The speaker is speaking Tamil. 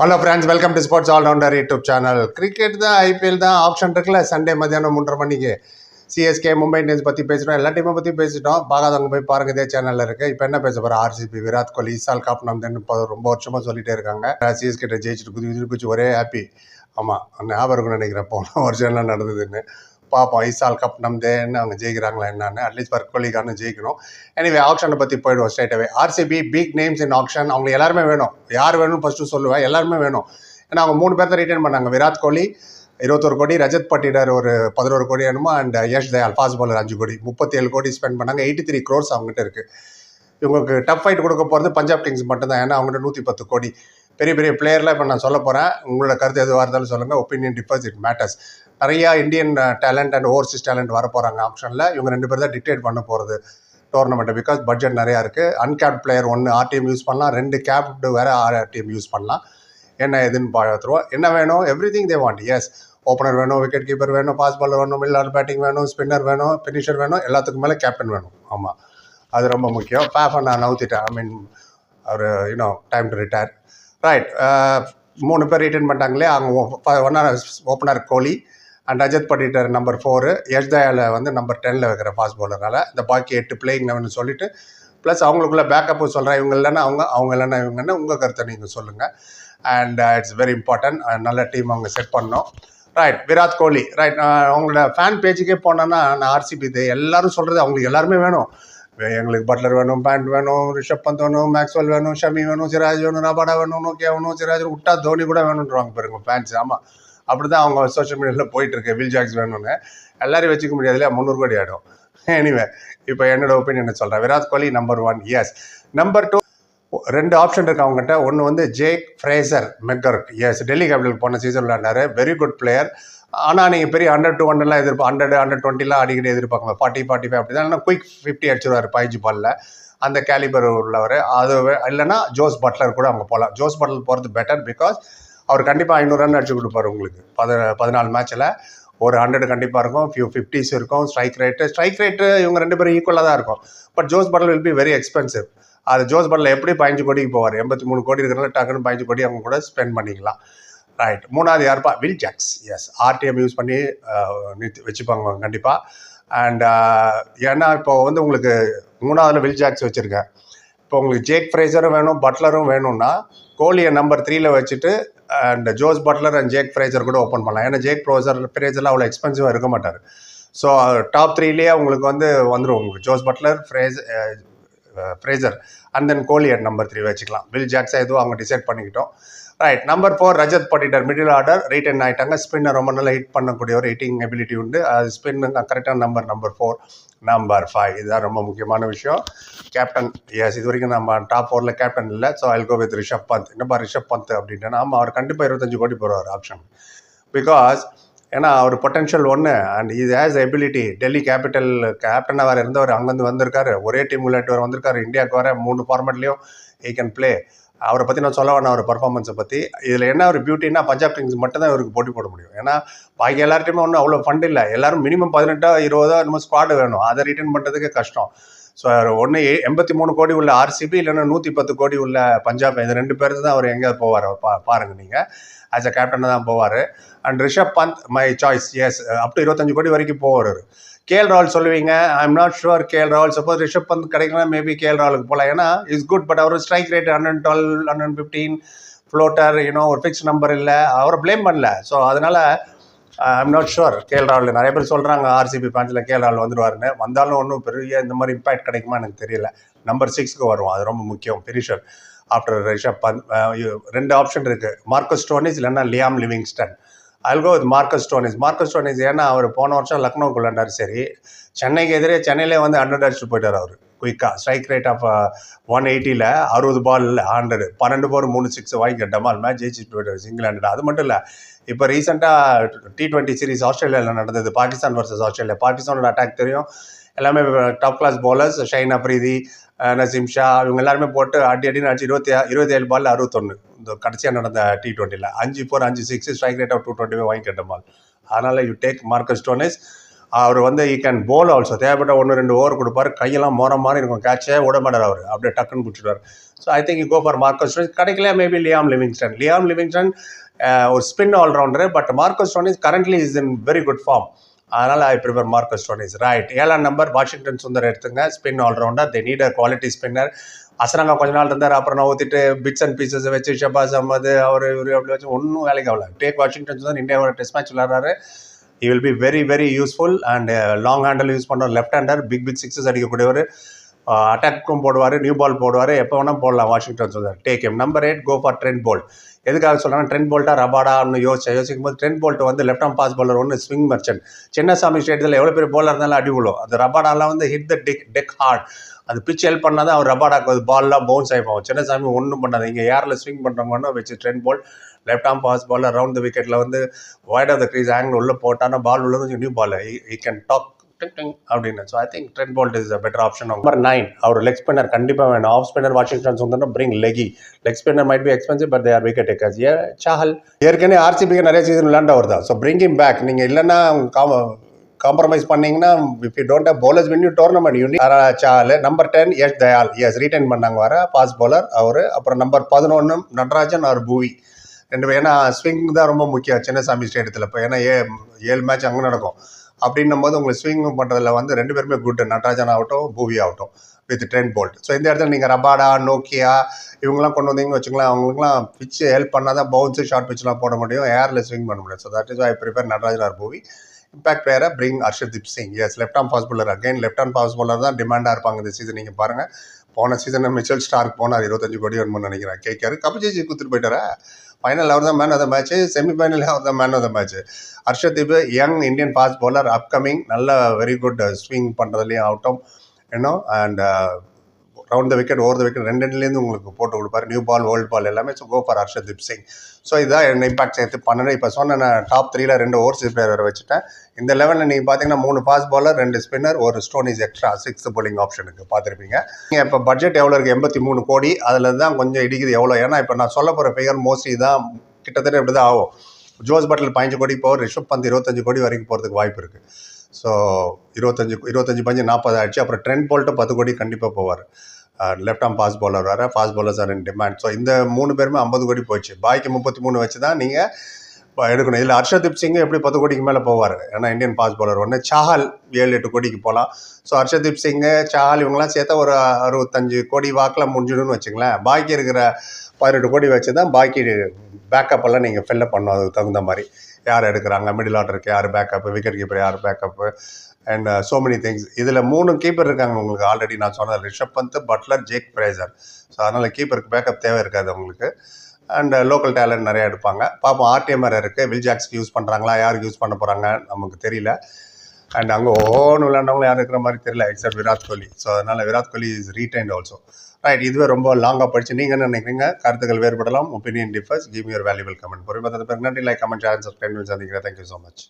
Hello friends welcome to sports allrounder YouTube channel cricket தான் ஐபிஎல் தான் ஆப்ஷன் இருக்குல்ல? சண்டே மத்தியானம் மூன்றரை மணிக்கு. சிஎஸ்கே மும்பை இந்தியன்ஸ் பற்றி பேசிட்டோம் எல்லா டீமை பற்றி பேசிட்டோம். பார்க்காதவங்க போய் பாருங்க இதே சேனலில் இருக்குது இப்போ என்ன பேச போகிறோம் ஆர்சிபி விராட் கோலி இசால் காப் நம்தன்னு இப்போ ரொம்ப வருஷமாக சொல்லிட்டே இருக்காங்க. சிஎஸ்கே ஜெயிச்சுட்டு குதி குதி குச்சி ஒரே ஹாப்பி ஆமாம் ஞாபகம் நினைக்கிறேன். போன வருஷம் என்ன நடந்ததுன்னு. பார்ப்போம் ஐசால் கப் நம்தேன்னு அவங்க ஜெயிக்கிறாங்களா என்னன்னு அட்லீஸ்ட் பர்கோலிக்கானு ஜெயிக்கணும். எனிவே ஆப்ஷனை பற்றி போயிடுவோம் ஸ்ட்ரைட்டாகவே RCB big names in option அவங்க எல்லாருமே வேணும். யார் வேணும்னு ஃபஸ்ட்டு சொல்லுவேன் எல்லாருமே வேணும். ஏன்னா அவங்க மூணு பேர்த்த ரிட்டர்ன் பண்ணாங்க. விராட் கோலி இருபத்தொரு கோடி ரஜத் பட்டிடர் ஒரு பதினோரு கோடி வேணுமா and Yash Dayal fast bowler அஞ்சு கோடி. முப்பத்தி ஏழு கோடி ஸ்பெண்ட் பண்ணாங்க. எயிட்டி த்ரீ க்ரோர்ஸ் அவங்ககிட்ட இருக்குது இவங்களுக்கு டஃப் ஃபைட் கொடுக்க போகிறது பஞ்சாப் கிங்ஸ் மட்டும்தான். ஏன்னா அவங்ககிட்ட நூற்றி பத்து கோடி. பெரிய பெரிய பிளேயர்லாம் இப்போ நான் சொல்ல போகிறேன் உங்களோட கருத்து எதுவாக இருந்தாலும் சொல்லுங்கள் ஒப்பீனியன் டிபாசிட் மேட்டர்ஸ் நிறையா Indian talent and overseas talent வர போகிறாங்க ஆப்ஷனில் இவங்க ரெண்டு பேர் தான் டிக்டேட் பண்ண போகிறது டோர்னமெண்ட்டு பிகாஸ் பட்ஜெட் நிறையா இருக்குது அன்கேப்ட் பிளேயர் ஒன்று ஆர்டிஎம் யூஸ் பண்ணலாம். ரெண்டு கேப்டு வேறு ஆர்டிஎம் யூஸ் பண்ணலாம். என்ன எதுன்னு பார்த்துருவோம். என்ன வேணும்? Everything they want as opener வேணும் விக்கெட் கீப்பர் வேணும் பாஸ் பாலர் வேணும் மில்லர் பேட்டிங் வேணும் ஸ்பின்னர் வேணும் ஃபினிஷர் வேணும். எல்லாத்துக்கும் மேலே கேப்டன் வேணும். ஆமாம் அது ரொம்ப முக்கியம். பேஃபை நான் நவுத்திட்டேன் I mean our you know time to retire right uh, மூணு பேர் ரிட்டர்ன் பண்ணிட்டாங்களே அவங்க ஒன்னார் opener Kohli and Rajat Patidar number four யஷ்தயாவில் வந்து நம்பர் டெனில் வைக்கிற ஃபாஸ்ட் பவுலரால் இந்த பாக்கி எட்டு பிளேயிங் லெவன் சொல்லிட்டு ப்ளஸ் அவங்களுக்குள்ள பேக்கப்பு சொல்கிறேன் இவங்க இல்லைன்னா அவங்க அவங்க இல்லைன்னா இவங்கன்னு உங்கள் கருத்தை நீங்கள் சொல்லுங்கள் அண்ட் இட்ஸ் வெரி இம்பார்ட்டன்ட் நல்ல டீம் அவங்க செட் பண்ணோம் right Virat Kohli. Right uh, அவங்களோட ஃபேன் பேஜுக்கே போனேன்னா நான் ஆர்சிபி இது எல்லாரும் சொல்கிறது அவங்களுக்கு எல்லாருமே வேணும். எங்களுக்கு பட்லர் வேணும் பேண்ட் வேணும் ரிஷப் பந்த் வேணும் மேக்ஸ்வெல் வேணும் ஷமி வேணும் சிராஜ் வேணும் ரபாடா வேணும் நோக்கியா வேணும் சிராஜ் விட்டா தோனி கூட வேணுன்றவாங்க பாருங்க ஃபேன்ஸ் ஆமாம் அப்படி தான் அவங்க சோஷியல் மீடியாவில் போயிட்டுருக்கு வில் ஜாக்ஸ் வேணும்னு. எல்லாரையும் வச்சுக்க முடியாது இல்லையா முந்நூறு கோடி ஆகிடும் எனிவே இப்போ என்னோட ஒப்பீனியன் சொல்கிறேன் Virat Kohli number one as number two ரெண்டு ஆப்ஷன் இருக்கு அவங்ககிட்ட. ஒன்று வந்து Jake Fraser McGurk as Delhi capital போன சீசன் விளையாண்டாரு. வெரி குட் பிளேயர் ஆனால் நீங்கள் பெரிய ஹண்ட்ரட் டூ ஹண்ட்ரட்லாம் எதிர்ப்பு ஹண்ட்ரட் ஹண்ட்ரட் டுவெண்ட்டிலாம் அடிக்கடி எதிர்பார்க்கல ஃபார்ட்டி ஃபார்ட்டி ஃபைவ் அப்படி தான் குயிக் ஃபிஃப்டி அடிச்சிருவார் பாய்ஜி பாலில் அந்த கேலிபர் உள்ளவர். அது இல்லைனா இல்லைன்னா ஜோஸ் பட்லர் கூட அவங்க போகலாம் ஜோஸ் பட்லர் போகிறது பெட்டர் பிகாஸ் அவர் கண்டிப்பாக ஐநூறு ரன் அடிச்சு கொடுப்பாரு உங்களுக்கு. பத பதினாலு மேட்ச்சில் ஒரு ஹண்ட்ரட் கண்டிப்பாக இருக்கும். ஃபியூ ஃபிஃப்டிஸ் இருக்கும். ஸ்ட்ரைக் ரேட்டு ஸ்ட்ரைக் ரேட்டு இவங்க ரெண்டு பேரும் ஈக்குவலாக தான் இருக்கும். But Jos Buttler will be very expensive அது ஜோஸ் பட்லர் எப்படி பதினஞ்சு கோடிக்கு போவார்? எண்பத்தி மூணு கோடி இருக்கிறனால டக்குன்னு பதினஞ்சு கோடி அவங்க கூட ஸ்பெண்ட் பண்ணிக்கலாம். ரைட் மூணாவது யாருப்பா? Will Jacks as RTM use பண்ணி நிறுத்தி வச்சுப்பாங்க கண்டிப்பாக அண்ட் ஏன்னா இப்போ வந்து உங்களுக்கு மூணாவதுல வில் ஜாக்ஸ் வச்சுருக்கேன். இப்போ உங்களுக்கு ஜேக் ஃப்ரேசரும் வேணும் பட்லரும் வேணும்னா கோலியை நம்பர் த்ரீல வச்சுட்டு and Jos Buttler and Jake Fraser கூட ஓப்பன் பண்ணலாம். ஏன்னா ஜேக் ப்ரோசர் ஃப்ரேசர்லாம் அவ்வளோ எக்ஸ்பென்சிவாக இருக்க மாட்டார். ஸோ டாப் த்ரீலேயே உங்களுக்கு வந்து வந்துடும் உங்களுக்கு Jos Buttler Fraser Fraser and then Kohli at number three வச்சுக்கலாம். வில் ஜாக்ஸாக எதுவும் அவங்க டிசைட் பண்ணிக்கிட்டோம். Right number four Rajat Patidar middle order retain ஆகிட்டாங்க ஸ்பின்னர் ரொம்ப நல்லா ஹிட் பண்ணக்கூடிய ஒரு ஹிட்டிங் எபிலிட்டி உண்டு. அது ஸ்பின் கரெக்டான number number four number five இதுதான் ரொம்ப முக்கியமான விஷயம். கேப்டன் எஸ் இது வரைக்கும் நம்ம டாப் ஃபோரில் கேப்டன் இல்லை. So I'll go with Rishabh Pant என்னப்பா ரிஷப் பந்த் அப்படின்ட்டு ஆமாம் அவர் கண்டிப்பாக இருபத்தஞ்சு கோடி போடுவார் ஆப்ஷன் பிகாஸ் ஏன்னா அவர் பொட்டென்ஷியல் ஒன்று அண்ட் இது ஹேஸ் எபிலிட்டி டெல்லி கேபிட்டல் கேப்டனாக வேறு இருந்தவர் அங்கேருந்து வந்திருக்காரு. ஒரே டீம் விளையாட்டு வந்திருக்காரு. இந்தியாவுக்கு வர மூணு ஃபார்மேட்லேயும் ஈ கேன் பிளே அவரை பற்றி நான் சொல்ல வேணாம் அவர் பர்ஃபார்மன்ஸை பற்றி இதில் என்ன ஒரு பியூட்டின்னா பஞ்சாப் கிங்ஸ் மட்டும் தான் இவருக்கு போட்டி போட முடியும். ஏன்னா பாக்கி எல்லார்ட்டையுமே ஒன்றும் அவ்வளோ ஃபண்ட் இல்லை. எல்லாரும் மினிமம் பதினெட்டோ இருபதோ நம்ம ஸ்குவாடு வேணும். அதை ரிட்டர்ன் பண்ணுறதுக்கு கஷ்டம். ஸோ ஒன்று எண்பத்தி மூணு கோடி உள்ள ஆர்சிபி இல்லைன்னா நூற்றி பத்து கோடி உள்ள பஞ்சாப் இது ரெண்டு பேருக்கு தான் அவர் எங்கே போவார். பா பாருங்கள் நீங்கள் ஆஸ் அ கேப்டன் தான் போவார். And Rishabh Pant my choice as up to இருபத்தஞ்சு கோடி வரைக்கும் போவார் கேஎல் ராவல் சொல்லுவீங்க. I am not sure KL Rahul suppose Rishabh Pant கிடைக்கலாம் மேபி கேஎல் ராவலுக்கு போகலாம் ஏன்னா is good but our strike rate hundred twelve hundred fifteen floater you know ஒரு ஃபிக்ஸ் நம்பர் இல்லை. அவரை ப்ளேம் பண்ணல. ஸோ அதனால் I'm not sure KL Rahul நிறைய பேர் சொல்கிறாங்க ஆர்சிபி பேஞ்சில் கேஎல் ராவல் வந்துருவாருன்னு. வந்தாலும் ஒன்றும் பெரிய இந்த மாதிரி இம்பாக்ட் கிடைக்குமா எனக்கு தெரியல. நம்பர் சிக்ஸ்க்கு வரும் அது ரொம்ப முக்கியம். Finisher after Rishabh Pant. ரெண்டு ஆப்ஷன் இருக்குது மார்க்கஸ் ஸ்டோனிஸ் இல்லைன்னா Liam Livingstone I'll go with Marcus Stoinis Marcus Stoinis ஏன்னா அவர் போன வருஷம் லக்னோக்கு விளையாண்டார். சரி சென்னைக்கு எதிரே சென்னையிலே வந்து ஹண்ட்ரட் அடிச்சுட்டு போயிட்டார் அவர் குயிக்காக ஸ்ட்ரைக் ரேட் ஆஃப் ஒன் எயிட்டியில் அறுபது பால் ஹண்ட்ரட் பன்னெண்டு போர் மூணு சிக்ஸ் வாங்கி டமால் மேட்ச் ஜெயிச்சுட்டு போயிட்டார் சிங்கிள் ஹண்ட்ரட் அது மட்டும் இல்லை இப்போ ரீசெண்டாக டி டுவெண்ட்டி சீரிஸ் ஆஸ்திரேலியாவில் நடந்தது பாகிஸ்தான் வர்சஸ் ஆஸ்திரேலியா. பாகிஸ்தானோட அட்டாக் தெரியும். எல்லாமே top class bowlers Shaheen Afridi Naseem Shah இவங்க எல்லாருமே போட்டு அடி அடி அடிச்சு இருபத்தி இருபத்தி ஏழு பால் அறுபத்தொன்று இந்த கடைசியாக நடந்த டி டுவெண்ட்டியில் அஞ்சு ஃபோர் அஞ்சு six strike rate of two twenty வாங்கி கேட்ட பால் அதனால் யூ டேக் மார்க்கஸ் ஸ்டோனிஸ் அவர் வந்து ஈ கேன் போல் ஆல்சோ தேவைப்பட்ட ஒன்று ரெண்டு ஓவர் கொடுப்பாரு. கையெல்லாம் மோர மாதிரி இருக்கும். கேட்சே விட மாட்டார் அவர். அப்படியே டக்குன்னு பிடிச்சிடுவார். So I think go for Marcus Stoinis கிடைக்கல maybe Liam Livingstone Liam Livingstone ஒரு spin allrounder but Marcus Stoinis currently is in very good form அதனால் I prefer Marcus Stoinis right ஏழாம் நம்பர் வாஷிங்டன் சுந்தர் எடுத்துங்க. Spin allrounder they need a quality spinner Hasaranga கொஞ்ச நாள் இருந்தார் அப்புறம் நான் ஊற்றிட்டு பிட்ஸ் அண்ட் பீசஸ் வச்சு ஷபாஸ் அஹமது அவர் இவர் அப்படி வச்சு ஒன்றும் வேலைக்கு ஆகல. டேக் வாஷிங்டன் சுந்தர் இந்தியாவோட test match விளாட்றாரு he will be very very useful and long handle use பண்ணுற left hander big big sixes அடிக்கக்கூடியவர். அட்டாக்கும் போடுவார் நியூ பால் போடுவார் எப்போ வேணால் போடலாம் Washington Sundar take em number eight go for Trent Boult எதுக்காக சொல்கிறாங்க ட்ரெண்ட் போல்ட்டா ரபாடான்னு யோசிச்சு யோசிக்கும் போது ட்ரெண்ட் போல்ட் வந்து லெஃப்ட் ஆம் பாஸ் பாலர் ஒன்று ஸ்விங் மர்ச்சன்ட் சின்னசாமி ஸ்டேட்டில் எவ்வளோ பேர் போலர் இருந்தாலும் அடி விழும். அந்த ரபாடாலாம் வந்து hit the deck deck hard அது பிச் ஹெல்ப் பண்ணால் தான் அவர் ரபாடாக்கு அது பால்லாம் பவுன்ஸ் ஆகிப்போம் சின்னசாமி ஒன்றும் பண்ணாது. இங்கே ஏரில் ஸ்விங் பண்ணுறவங்கன்னு வச்சு Trent Boult left arm fast ball round the விக்கெட்டில் வந்து wide of the crease angle உள்ளே போட்டான்னா பால் உள்ளது new ball he can talk அப்படின்னு. So I think Trent Boult is a better option number nine our leg spinner கண்டிப்பாக வேணும். Off spinner Washington Sundaram bring leggie leg spinner might be expensive but their wicket takers ஏ சாஹல் ஏற்கனவே ஆர்சிபிக்கு நிறைய சீசன் விளையாண்டவர் தான் ஸோ பிரிங் இம் பேக் நீங்கள் இல்லைன்னா காம்ப்ரமைஸ் பண்ணீங்கன்னா if you don't have bowlers win you tournament uni Chalu number ten Yash Dayal as retain பண்ணாங்க வர. ஃபாஸ்ட் பவுலர் அவர். அப்புறம் நம்பர் பதினொன்று நடராஜன் அவர் பூவி ரெண்டு பேர் ஏன்னா ஸ்விங் தான் ரொம்ப முக்கியம். சின்னசாமி ஸ்டேடியத்தில் இப்போ ஏன்னா ஏ ஏழு மேட்ச் அங்கே நடக்கும். அப்படின்னும் போது உங்களுக்கு ஸ்விங் பண்ணுறதுல வந்து ரெண்டு பேருமே குட் நடராஜன் ஆகட்டும் பூவி ஆகட்டும் வித் ட்ரெண்ட் போல்ட் ஸோ இந்த இடத்துல நீங்கள் ரபாடா நோக்கியா இவங்கெல்லாம் கொண்டு வந்தீங்கன்னு வச்சுக்கலாம் அவங்களுக்குலாம் பிச்சு ஹெல்ப் பண்ணால் தான் பவுன்ஸு ஷார்ட் பிச்செலாம் போட முடியும் ஏரில் ஸ்விங் பண்ண முடியும். So that is I prefer Natarajan or Bhuvi. Impact பிளேயரை bring Arshdeep Singh as left arm fast bowler again left arm fast bowler தான் டிமாண்டாக இருப்பாங்க இந்த சீசன் நீங்கள் பாருங்கள் போன சீசன் மிச்சல் ஸ்டார்க் போனார் இருபத்தஞ்சு கோடி வேணும்னு நினைக்கிறேன். கேட்காரு கபிஜேஜி கொடுத்துட்டு போயிட்டாரா? ஃபைனல் அவர் தான் man of the match semifinal அவர் தான் man of the match Arshdeep young Indian fast bowler upcoming நல்ல வெரி குட் ஸ்விங் பண்ணுறதுலையும் ஆகட்டும் இன்னும் and round the wicket over the wicket ரெண்டு ரெண்டுலேருந்து உங்களுக்கு போட்டு கொடுப்பாரு. நியூ பால் ஓல்டு பால் எல்லாமே. So go for Arshdeep Singh so இதான் என்ன இம்பாக்ட் சேர்த்து பண்ணணும். இப்போ சொன்ன நான் டாப் த்ரீல ரெண்டு ஓவர் பிளேயர் வேறு வச்சுட்டேன். இந்த லெவலில் நீங்கள் பார்த்தீங்கன்னா மூணு ஃபாஸ்ட் பாலர் ரெண்டு ஸ்பின்னர் ஒரு ஸ்டோனிஸ் எக்ஸ்ட்ரா சிக்ஸ் போலிங் ஆப்ஷனுக்கு பார்த்துருப்பீங்க நீங்கள் இப்போ பட்ஜெட் எவ்வளோ இருக்குது எண்பத்தி மூணு கோடி. அதில் தான் கொஞ்சம் இடிக்குது எவ்வளோ ஏன்னா இப்போ நான் சொல்ல போகிற ஃபிகர் மோஸ்ட்லி தான் கிட்டத்தட்ட இப்படி தான் ஆகும். ஜோஸ் பட்டில் பதினஞ்சு கோடி போகிற ரிஷப் பந்த் இருபத்தஞ்சு கோடி வரைக்கும் போகிறதுக்கு வாய்ப்பு இருக்குது ஸோ இருபத்தஞ்சு இருபத்தஞ்சு பஞ்சு நாற்பது ஆயிடுச்சு. அப்புறம் ட்ரெண்ட் போல்ட்டு பத்து கோடி கண்டிப்பாக போவார். லெஃப்ட் ஆம் ஃபாஸ்ட் பாலர் வேறு fast bowlers are in demand so இந்த மூணு பேருமே ஐம்பது கோடி போச்சு. பாய்க்கு முப்பத்தி மூணு வச்சு தான் நீங்கள் எடுக்கணும். இதில் ஹர்ஷதீப் சிங் எப்படி பத்து கோடிக்கு மேலே போவார்? ஏன்னா இந்தியன் ஃபாஸ்ட் bowler ஒன்று சாஹல் ஏழு எட்டு கோடிக்கு போகலாம் ஸோ ஹர்ஷதீப் சிங்கு சாஹல் இவங்கெல்லாம் சேர்த்தா ஒரு அறுபத்தஞ்சு கோடி வாக்கில் முடிஞ்சிடும்னு வச்சுங்களேன் பாக்கி இருக்கிற பதினெட்டு கோடி வச்சு தான் பாக்கி பேக்கப் எல்லாம் நீங்கள் ஃபில்லப் பண்ணணும். அதுக்கு தகுந்த மாதிரி. யார் எடுக்கிறாங்க? மிடில் ஆர்டருக்கு யார் பேக்கப்பு விக்கெட் கீப்பர் யார் backup and so many things இதில் மூணு கீப்பர் இருக்காங்க உங்களுக்கு ஆல்ரெடி நான் சொன்னது. Rishabh Pant Buttler Jake Fraser so அதனால் கீப்பருக்கு பேக்கப் தேவை இருக்காது உங்களுக்கு. அண்ட் லோக்கல் டேலண்ட் நிறையா எடுப்பாங்க. பார்ப்போம் ஆர்டிஎம்ஆர் இருக்குது வில் ஜாக்ஸ்க்கு யூஸ் பண்ணுறாங்களா யாருக்கு யூஸ் பண்ண போகிறாங்க நமக்கு தெரியல. அண்ட் அங்கே ஓன்னு விளையாண்டவங்களும் யாரும் இருக்கிற மாதிரி தெரியல எக்ஸப்ட் விராட் கோலி. ஸோ அதனால் Virat Kohli is retained also right இதுவே ரொம்ப லாங்காக படிச்சு நீங்கள் என்ன நினைக்கிறீங்க கருத்துக்கள் வேறுபடலாம். Opinion differs give your valuable comment பொறுமை பிறகு நன்றி. லைக் கமெண்ட் சேனல் சப்ஸ்கிரைப் சந்திக்கிறேன். Thank you so much